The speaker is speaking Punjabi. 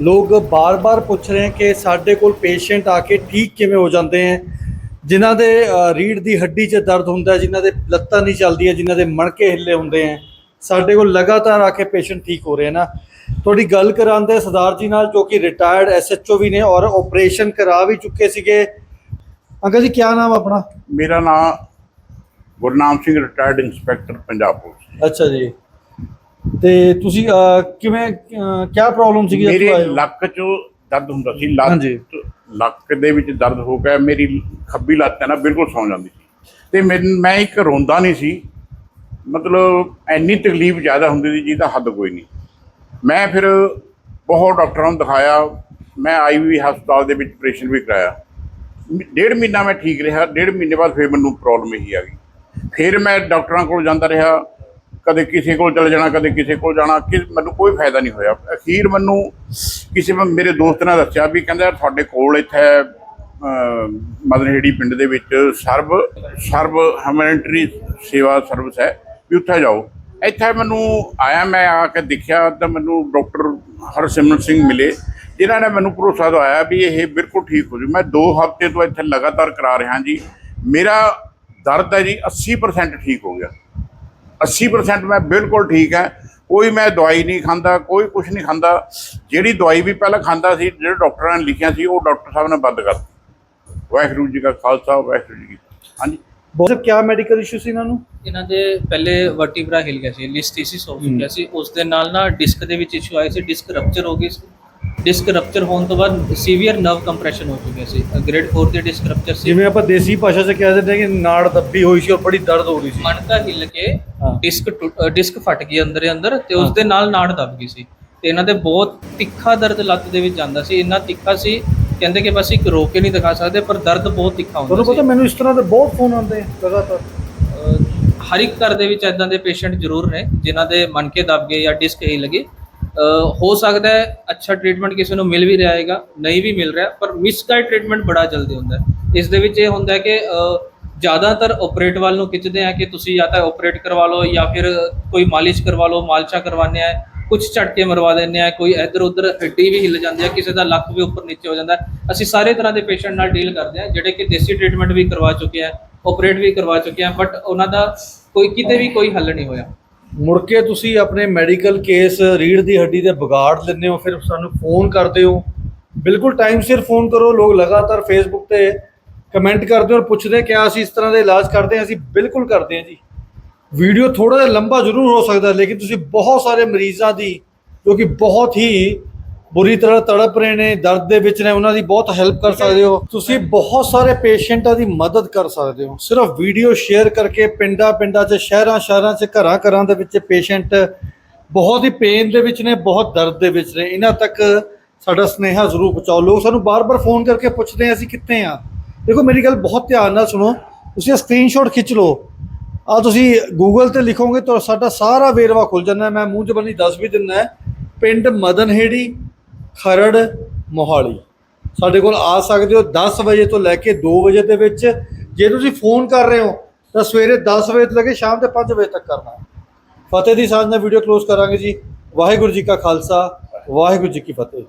ਲੋਕ ਬਾਰ-ਬਾਰ ਪੁੱਛ ਰਹੇ ਕਿ ਸਾਡੇ ਕੋਲ ਪੇਸ਼ੈਂਟ ਆ ਕੇ ਠੀਕ ਕਿਵੇਂ ਹੋ ਜਾਂਦੇ ਹੈ? ਜਿਨ੍ਹਾਂ ਦੇ ਅ, ਰੀੜ੍ਹ ਦੀ ਹੱਡੀ 'ਚ ਦਰਦ ਹੁੰਦਾ ਹੈ ਜਿਨ੍ਹਾਂ ਦੇ ਲੱਤਾਂ ਨਹੀਂ ਚੱਲਦੀਆਂ ਜਿਨ੍ਹਾਂ ਦੇ ਮਣਕੇ ਹਿੱਲੇ ਹੁੰਦੇ ਹੈ ਸਾਡੇ ਕੋਲ ਲਗਾਤਾਰ ਆ ਕੇ ਪੇਸ਼ੈਂਟ ਠੀਕ ਹੋ ਰਹੇ ਨਾ। ਤੁਹਾਡੀ ਗੱਲ ਕਰਾਉਂਦੇ ਸਰਦਾਰ ਜੀ ਨਾਲ ਜੋ ਕਿ ਰਿਟਾਇਰਡ ਐਸਐਚਓ ਵੀ ਨੇ ਔਰ ਆਪਰੇਸ਼ਨ ਕਰਾ ਵੀ ਚੁੱਕੇ ਸੀਗੇ। ਅੰਕਲ ਜੀ ਕੀ ਨਾਮ ਆਪਣਾ? ਮੇਰਾ ਨਾਮ Gurnam Singh retired inspector Punjab police. ਅੱਛਾ ਜੀ। ਤੇ ਤੁਸੀਂ ਕਿਵੇਂ ਕੀ ਪ੍ਰੋਬਲਮ ਸੀਗੀ ਜਦ ਮੇਰੇ ਤੁਸੀਂ ਆਏ ਹੋ? ਲੱਕ 'ਚ ਦਰਦ ਹੁੰਦਾ ਸੀ ਲੱਕ ਹਾਂਜੀ। ਲੱਕ ਦੇ ਵਿੱਚ ਦਰਦ ਹੋ ਗਿਆ ਮੇਰੀ ਖੱਬੀ ਲੱਤ ਹੈ ਨਾ ਬਿਲਕੁਲ ਸੌਂ ਜਾਂਦੀ ਸੀ ਤੇ ਮੈਨ- ਮੈਂ ਇੱਕ ਰੋਂਦਾ ਨਹੀਂ ਸੀ ਮਤਲਬ ਇੰਨੀ ਤਕਲੀਫ ਜ਼ਿਆਦਾ ਹੁੰਦੀ ਸੀ ਜਿਹਦਾ ਹੱਦ ਕੋਈ ਨਹੀਂ ਮੈਂ ਫਿਰ ਬਹੁਤ ਡਾਕਟਰਾਂ ਨੂੰ ਦਿਖਾਇਆ ਮੈਂ ਆਈਵੀ ਹਸਪਤਾਲ ਦੇ ਵਿੱਚ ਆਪਰੇਸ਼ਨ ਵੀ ਕਰਾਇਆ ਮ- ਡੇਢ ਮਹੀਨਾ ਮੈਂ ਠੀਕ ਰਿਹਾ ਡੇਢ ਮਹੀਨੇ ਬਾਅਦ ਫਿਰ ਮੈਨੂੰ ਪ੍ਰੋਬਲਮ ਇਹੀ ਆ ਗਈ ਫਿਰ ਮੈਂ ਡਾਕਟਰਾਂ ਕੋਲ ਜਾਂਦਾ ਰਿਹਾ ਕਦੇ ਕਿਸੇ ਕੋਲ ਚਲੇ ਜਾਣਾ, ਕਦੇ ਕਿਸੇ ਕੋਲ ਜਾਣਾ, ਕਿ ਮੈਨੂੰ ਕੋਈ ਫਾਇਦਾ ਨਹੀਂ ਹੋਇਆ। ਅਖੀਰ ਮੈਨੂੰ ਕਿਸੇ ਮੇਰੇ ਦੋਸਤ ਨੇ ਦੱਸਿਆ ਵੀ ਕਹਿੰਦਾ ਤੁਹਾਡੇ ਕੋਲ ਇੱਥੇ ਮਦਨਹੇੜੀ ਪਿੰਡ ਦੇ ਵਿੱਚ ਸਰਬ ਸਰਬ ਹਮਿਊਨਿਟਰੀ ਸੇਵਾ ਸਰਵਿਸ ਹੈ, ਵੀ ਉੱਥੇ ਜਾਓ। ਇੱਥੇ ਮੈਨੂੰ ਆਇਆ, ਮੈਂ ਆ ਕੇ ਦੇਖਿਆ ਤਾਂ ਮੈਨੂੰ ਡਾਕਟਰ ਹਰਸਿਮਰਨ ਸਿੰਘ ਮਿਲੇ, ਜਿਨ੍ਹਾਂ ਨੇ ਮੈਨੂੰ ਭਰੋਸਾ ਦਵਾਇਆ ਵੀ ਇਹ ਬਿਲਕੁਲ ਠੀਕ ਹੋ ਜੂ। ਮੈਂ 2 ਹਫ਼ਤੇ ਤੋਂ ਇੱਥੇ ਲਗਾਤਾਰ ਕਰਾ ਰਿਹਾ ਜੀ। ਮੇਰਾ ਦਰਦ ਹੈ ਜੀ 80% ਠੀਕ ਹੋ ਗਿਆ। 80% ਮੈਂ ਬਿਲਕੁਲ ਠੀਕ ਹੈ। ਕੋਈ ਮੈਂ ਦਵਾਈ ਨਹੀਂ ਖਾਂਦਾ ਕੋਈ ਕੁਝ ਨਹੀਂ ਖਾਂਦਾ। ਜਿਹੜੀ ਦਵਾਈ ਵੀ ਪਹਿਲਾਂ ਖਾਂਦਾ ਸੀ ਜਿਹੜੇ ਡਾਕਟਰਾਂ ਨੇ ਲਿਖਿਆ ਸੀ ਉਹ ਡਾਕਟਰ ਸਾਹਿਬ ਨੇ ਬੰਦ ਕਰ ਦਿੱਤੀ। ਵਾਹਿਗੁਰੂ ਜੀ ਕਾ ਖਾਲਸਾ ਵਾਹਿਗੁਰੂ ਜੀ। ਹਾਂਜੀ। ਬਹੁਤ ਕੀ ਮੈਡੀਕਲ ਇਸ਼ੂ ਸੀ ਇਹਨਾਂ ਨੂੰ? ਇਹਨਾਂ ਦੇ ਪਹਿਲੇ ਵਰਟੀਬਰਾ ਹਿਲ ਗਿਆ ਸੀ ਲਿਸਟੀਸਿਸ ਹੋ ਚੁੱਕਿਆ ਸੀ। ਉਸ ਦੇ ਨਾਲ ਨਾ ਡਿਸਕ ਦੇ ਵਿੱਚ ਇਸ਼ੂ ਆਇਆ ਸੀ ਡਿਸਕ ਰਪਚਰ ਹੋ ਗਈ ਸੀ। ਡਿਸਕ ਰਪਚਰ ਹੋਣ ਤੋਂ ਬਾਅਦ ਸੀਵੀਅਰ ਨਰਵ ਕੰਪਰੈਸ਼ਨ ਹੋ ਚੁੱਕਿਆ ਸੀ। ਗ੍ਰੇਡ 4 ਤੇ ਡਿਸਕ ਰਪਚਰ ਸੀ। ਜਿਵੇਂ ਆਪਾਂ ਦੇਸੀ ਭਾਸ਼ਾ 'ਚ ਕਹਿ ਦਿੰਦੇ ਹਾਂ ਕਿ ਨਾੜ ਦੱਬੀ ਹੋਈ ਸੀ ਔਰ ਬੜੀ ਦਰਦ ਹੋ ਰਹੀ ਸੀ। ਮਣਕਾ ਹਿੱਲ ਕੇ। ਡਿਸਕ ਡਿਸਕ ਫਟ ਗਈ ਅੰਦਰ ਅੰਦਰ ਤੇ ਉਸ ਦੇ ਨਾਲ ਨਾੜ ਦੱਬ ਗਈ ਸੀ। ਤੇ ਇਹਨਾਂ ਦੇ ਬਹੁਤ ਤਿੱਖਾ ਦਰਦ ਲੱਤ ਦੇ ਵਿੱਚ ਜਾਂਦਾ ਸੀ। ਇੰਨਾ ਤਿੱਖਾ ਸੀ ਕਹਿੰਦੇ ਕਿ ਬਸ ਇੱਕ ਰੋ ਕੇ ਨਹੀਂ ਦਿਖਾ ਸਕਦੇ ਪਰ ਦਰਦ ਬਹੁਤ ਤਿੱਖਾ ਹੁੰਦਾ ਤੁਹਾਨੂੰ ਪਤਾ ਸੀ। ਮੈਨੂੰ ਇਸ ਤਰ੍ਹਾਂ ਦੇ ਬਹੁਤ ਫੋਨ ਆਉਂਦੇ ਲਗਾਤਾਰ। ਹਰ ਇੱਕ ਘਰ ਦੇ ਵਿੱਚ ਇਦਾਂ ਦੇ ਪੇਸ਼ੈਂਟ ਜ਼ਰੂਰ ਨੇ ਜਿਨ੍ਹਾਂ ਦੇ ਮਣਕੇ ਦੱਬ ਗਏ ਜਾਂ ਡਿਸਕ ਹਿੱਲ ਅਹ ਹੋ ਸਕਦਾ ਹੈ ਅੱਛਾ ਟ੍ਰੀਟਮੈਂਟ ਕਿਸੇ ਨੂੰ ਮਿਲ ਵੀ ਰਿਹਾ ਹੈਗਾ, ਨਹੀਂ ਵੀ ਮਿਲ ਰਿਹਾ, ਪਰ ਮਿਸਗਾਈਡ ਟ੍ਰੀਟਮੈਂਟ ਬੜਾ ਜਲਦੀ ਹੁੰਦਾ ਹੈ। ਇਸ ਦੇ ਵਿੱਚ ਇਹ ਹੁੰਦਾ ਹੈ ਕਿ ਜ਼ਿਆਦਾਤਰ ਆਪਰੇਟ ਵੱਲ ਨੂੰ ਖਿੱਚਦੇ ਆ ਕਿ ਤੁਸੀਂ ਜਾਂ ਤਾਂ ਆਪਰੇਟ ਕਰਵਾ ਲਓ ਜਾਂ ਫਿਰ ਕੋਈ ਮਾਲਿਸ਼ ਕਰਵਾ ਲਓ, ਮਾਲਸ਼ਾ ਕਰਵਾਉਂਦੇ ਆ ਕੁਝ ਝਟਕੇ ਮਰਵਾ ਦਿੰਦੇ ਆ ਕੋਈ ਇੱਧਰ ਉੱਧਰ ਹੱਡੀ ਵੀ ਹਿੱਲ ਜਾਂਦੀ ਆ ਕਿਸੇ ਦਾ ਲੱਕ ਵੀ ਉੱਪਰ ਨੀਚੇ ਹੋ ਜਾਂਦਾ ਅਸੀਂ ਸਾਰੇ ਤਰ੍ਹਾਂ ਦੇ ਪੇਸ਼ੈਂਟ ਨਾਲ ਡੀਲ ਕਰਦੇ ਆ ਜਿਹੜੇ ਕਿ ਦੇਸੀ ਟ੍ਰੀਟਮੈਂਟ ਵੀ ਕਰਵਾ ਚੁੱਕੇ ਆ ਆਪਰੇਟ ਵੀ ਕਰਵਾ ਚੁੱਕੇ ਆ ਬਟ ਉਹਨਾਂ ਦਾ ਕੋਈ ਕਿਤੇ ਵੀ ਕੋਈ ਹੱਲ ਨਹੀਂ ਹੋਇਆ। ਮੁੜ ਕੇ ਤੁਸੀਂ ਆਪਣੇ ਮੈਡੀਕਲ ਕੇਸ ਰੀੜ ਦੀ ਹੱਡੀ ਦੇ ਵਿਗਾੜ ਲੈਂਦੇ ਹੋ, ਫਿਰ ਸਾਨੂੰ ਫੋਨ ਕਰਦੇ ਹੋ। ਬਿਲਕੁਲ ਟਾਈਮ ਸਿਰ ਫੋਨ ਕਰੋ, ਲੋਕ ਲਗਾਤਾਰ ਫੇਸਬੁੱਕ ਤੇ ਕਮੈਂਟ ਕਰਦੇ ਔਰ ਪੁੱਛਦੇ ਕਿ ਅਸੀਂ ਇਸ ਤਰ੍ਹਾਂ ਦੇ ਇਲਾਜ ਕਰਦੇ ਹਾਂ? ਅਸੀਂ ਬਿਲਕੁਲ ਕਰਦੇ ਹਾਂ ਜੀ। ਵੀਡੀਓ ਥੋੜਾ ਜਿਹਾ ਲੰਬਾ ਜ਼ਰੂਰ ਹੋ ਸਕਦਾ, ਲੇਕਿਨ ਤੁਸੀਂ ਬਹੁਤ ਸਾਰੇ ਮਰੀਜ਼ਾਂ ਦੀ, ਜੋ ਕਿ ਬਹੁਤ ਹੀ ਬੁਰੀ ਤਰ੍ਹਾਂ ਤੜਪ ਰਹੇ ਨੇ, ਦਰਦ ਦੇ ਵਿੱਚ ਨੇ, ਉਹਨਾਂ ਦੀ ਬਹੁਤ ਹੈਲਪ ਕਰ ਸਕਦੇ ਹੋ। ਤੁਸੀਂ ਬਹੁਤ ਸਾਰੇ ਪੇਸ਼ੈਂਟਾਂ ਦੀ ਮਦਦ ਕਰ ਸਕਦੇ ਹੋ। ਸਿਰਫ ਵੀਡੀਓ ਸ਼ੇਅਰ ਕਰਕੇ ਪਿੰਡਾਂ ਪਿੰਡਾਂ 'ਚ, ਸ਼ਹਿਰਾਂ ਸ਼ਹਿਰਾਂ 'ਚ, ਘਰਾਂ ਘਰਾਂ ਦੇ ਵਿੱਚ ਪੇਸ਼ੈਂਟ ਬਹੁਤ ਹੀ ਪੇਨ ਦੇ ਵਿੱਚ ਨੇ, ਬਹੁਤ ਦਰਦ ਦੇ ਵਿੱਚ ਨੇ। ਇਹਨਾਂ ਤੱਕ ਸਾਡਾ ਸਨੇਹਾ ਜ਼ਰੂਰ ਪਹੁੰਚਾਓ। ਲੋਕ ਸਾਨੂੰ ਬਾਰ-ਬਾਰ ਫੋਨ ਕਰਕੇ ਪੁੱਛਦੇ ਆ, ਅਸੀਂ ਕਿੱਥੇ ਆ? ਦੇਖੋ, ਮੇਰੀ ਗੱਲ ਬਹੁਤ ਧਿਆਨ ਨਾਲ ਸੁਣੋ। ਤੁਸੀਂ ਇਹ ਸਕਰੀਨਸ਼ਾਟ ਖਿੱਚ ਲਓ। ਆ ਤੁਸੀਂ ਗੂਗਲ ਤੇ ਲਿਖੋਗੇ ਤਾਂ ਸਾਡਾ ਸਾਰਾ ਵੇਰਵਾ ਖੁੱਲ ਜਾਂਦਾ। ਮੈਂ ਮੂੰਹ ਜ਼ਬਾਨੀ ਦੱਸ ਵੀ ਦਿੰਦਾ। ਪਿੰਡ ਮਦਨਹੇੜੀ ਖਰੜ ਮੋਹਾਲੀ। ਸਾਡੇ ਕੋਲ ਆ ਸਕਦੇ ਹੋ 10 ਵਜੇ ਤੋਂ ਲੈ ਕੇ 2 ਵਜੇ ਦੇ ਵਿੱਚ। ਜੇ ਤੁਸੀਂ ਫੋਨ ਕਰ ਰਹੇ ਹੋ, ਤਾਂ ਸਵੇਰੇ 10 ਵਜੇ ਤੋਂ ਲੈ ਕੇ ਸ਼ਾਮ ਦੇ 5 ਵਜੇ ਤੱਕ ਕਰਨਾ। ਫਤਿਹ ਦੀ ਸਾਂਝ ਨਾਲ ਵੀਡੀਓ ਕਲੋਜ਼ ਕਰਾਂਗੇ ਜੀ। ਵਾਹਿਗੁਰੂ ਜੀ ਕਾ ਖਾਲਸਾ, ਵਾਹਿਗੁਰੂ ਜੀ ਕੀ ਫਤਿਹ।